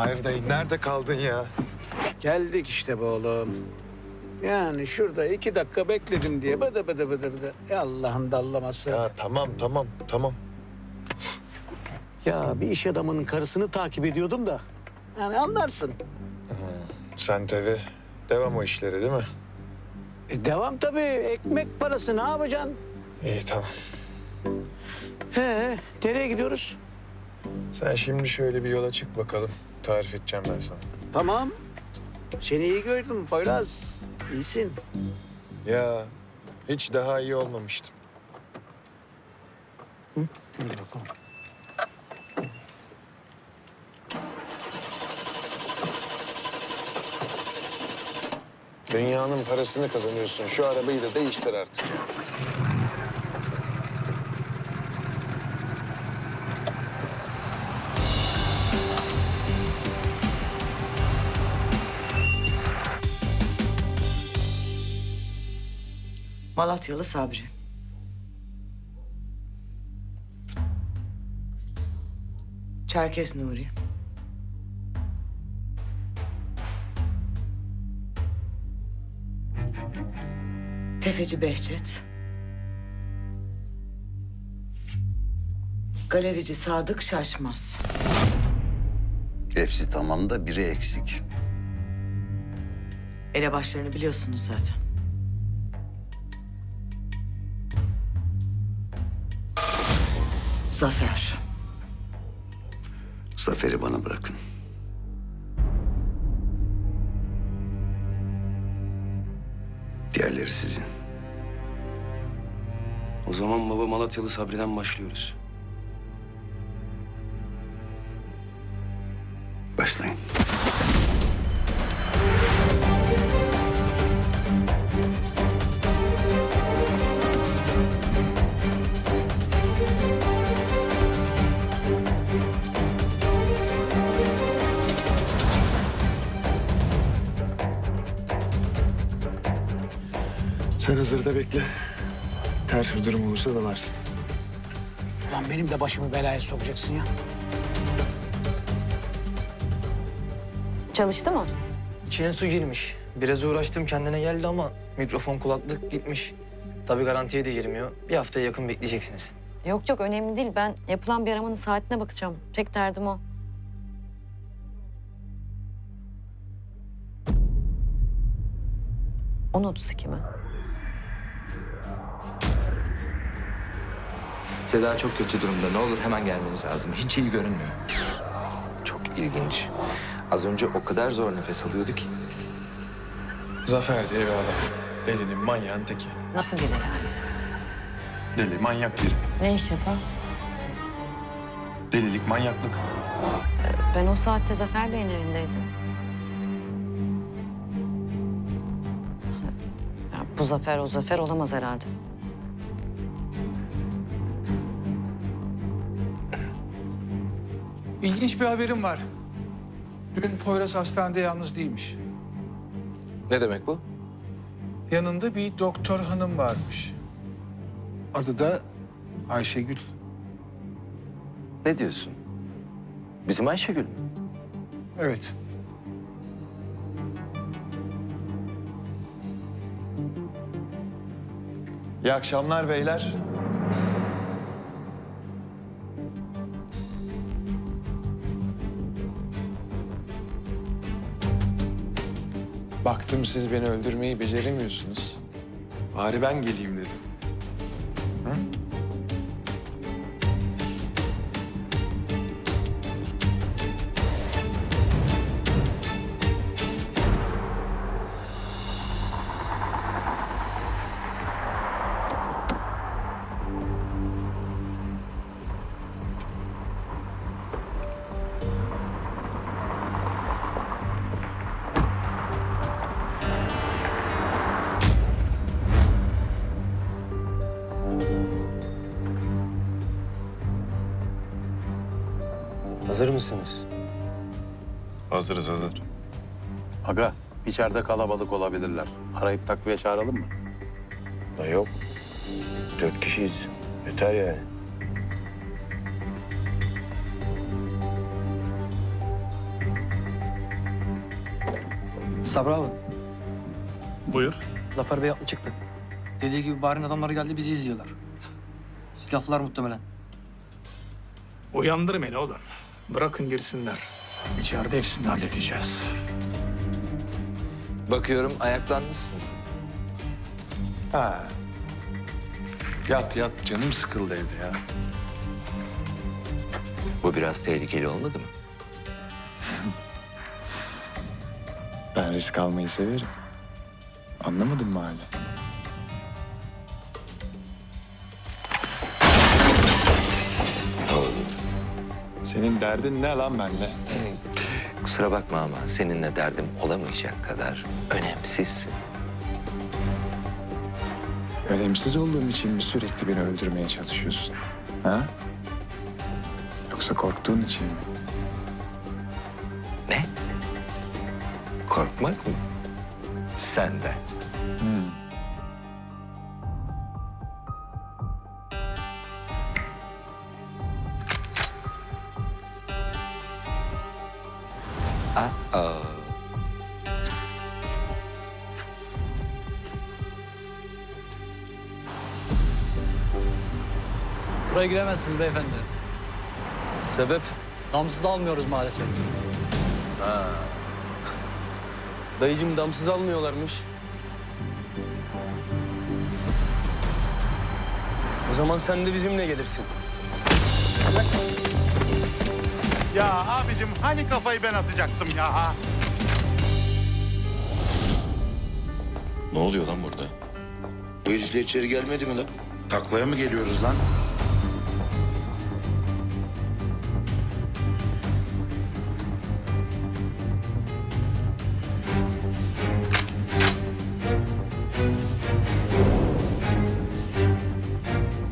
Mahir dayı nerede kaldın ya? Geldik işte be oğlum. Yani şurada iki dakika bekledim diye bıdı bıdı bıdı bıdı. Ya Allah'ın dallaması. Ya. Ya tamam tamam tamam. bir iş adamının karısını takip ediyordum da. Yani anlarsın. Sen tabii devam o işlere değil mi? E, devam tabii. Ekmek parası ne yapacaksın? İyi tamam. He, nereye gidiyoruz? Sen şimdi şöyle bir yola çık bakalım. Tarif edeceğim ben sana. Tamam. Seni iyi gördüm Poyraz. İyisin. Ya hiç daha iyi olmamıştım. Hadi bakalım. Dünyanın parasını kazanıyorsun. Şu arabayı da değiştir artık. Malatyalı Sabri. Çerkes Nuri. Tefeci Behçet. Galerici Sadık Şaşmaz. Hepsi tamam da biri eksik. Elebaşlarını biliyorsunuz zaten. Zafer. Zafer'i bana bırakın. Diğerleri sizin. O zaman baba Malatyalı Sabri'den başlıyoruz. Sen hazırda bekle. Ters bir durum olursa dalarsın. Lan benim de başımı belaya sokacaksın ya. Çalıştı mı? İçine su girmiş. Biraz uğraştım kendine geldi ama mikrofon kulaklık gitmiş. Tabii garantiye de girmiyor. Bir haftaya yakın bekleyeceksiniz. Yok yok önemli değil. Ben yapılan bir aramanın saatine bakacağım. Tek derdim o. On otuz iki mi? Seda çok kötü durumda. Ne olur hemen gelmeniz lazım. Hiç iyi görünmüyor. Çok ilginç. Az önce o kadar zor nefes alıyordu ki. Zafer diye bir adam. Delinin manyağın teki. Nasıl biri yani? Deli manyak biri. Ne iş yapar? Delilik manyaklık. Ben o saatte Zafer Bey'in evindeydim. Ya bu Zafer o Zafer olamaz herhalde. İlginç bir haberim var. Dün Poyraz hastanede yalnız değilmiş. Ne demek bu? Yanında bir doktor hanım varmış. Adı da Ayşegül. Ne diyorsun? Bizim Ayşegül mü? Evet. İyi akşamlar beyler. Baktım siz beni öldürmeyi beceremiyorsunuz. Bari ben geleyim dedim. Hazır mısınız? Hazırız hazır. Aga, içeride kalabalık olabilirler. Arayıp takviye çağıralım mı? Da yok. Dört kişiyiz. Yeter yani. Sabri abi, Buyur. Zafer Bey haklı çıktı. Dediği gibi Bahar'ın adamları geldi bizi izliyorlar. Silahlılar muhtemelen. Uyandırmayın oğlum. Bırakın girsinler. İçeride hepsini halledeceğiz. Bakıyorum ayaklanmışsın. Ha. Yat yat canım sıkıldı evde ya. Bu biraz tehlikeli olmadı mı? Ben risk almayı severim. Anlamadın mı hala? Senin derdin ne lan benimle? Kusura bakma ama seninle derdim olamayacak kadar önemsizsin. Önemsiz olduğum için mi sürekli beni öldürmeye çalışıyorsun? Ha? Yoksa korktuğun için mi? Ne? Korkmak mı? Senden. Aa. Buraya giremezsiniz beyefendi. Sebep? Damsız almıyoruz maalesef. Dayıcım damsız almıyorlarmış. O zaman sen de bizimle gelirsin. Ya abicim hani kafayı ben atacaktım ya? Ne oluyor lan burada? Bu içeri gelmedi mi lan? Taklaya mı geliyoruz lan?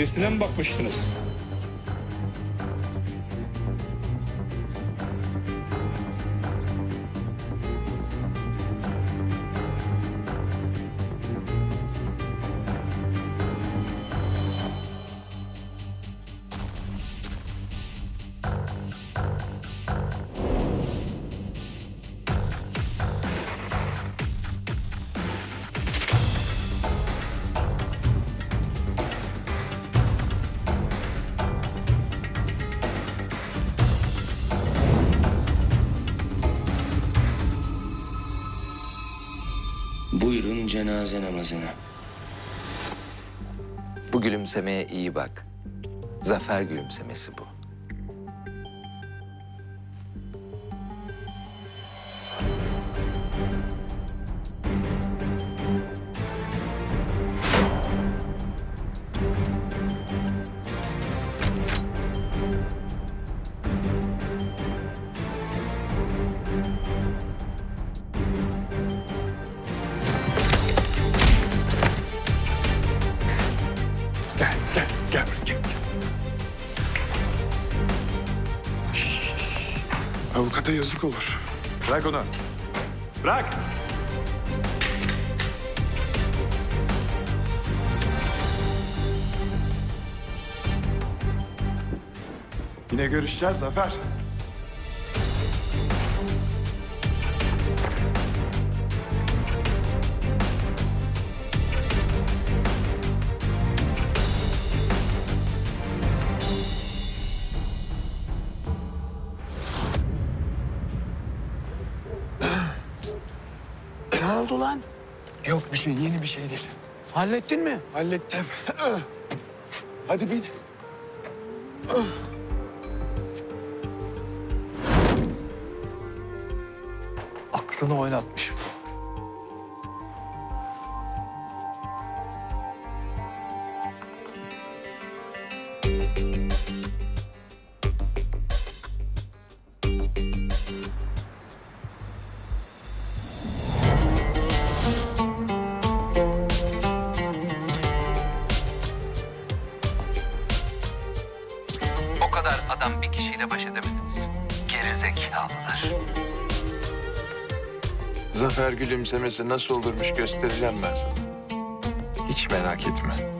Birisine mi bakmıştınız? Buyurun cenaze namazına. Bu gülümsemeye iyi bak. Zafer gülümsemesi bu. Gel buraya gel. Avukata yazık olur. Bırak onu. Bırak. Yine görüşeceğiz Zafer. Yok bir şey, yeni bir şey değil. Hallettin mi? Hallettim. Hadi bin. Aklını oynatmış. Geri zekalılar. Zafer gülümsemesi nasıl olurmuş göstereceğim ben sana. Hiç merak etme.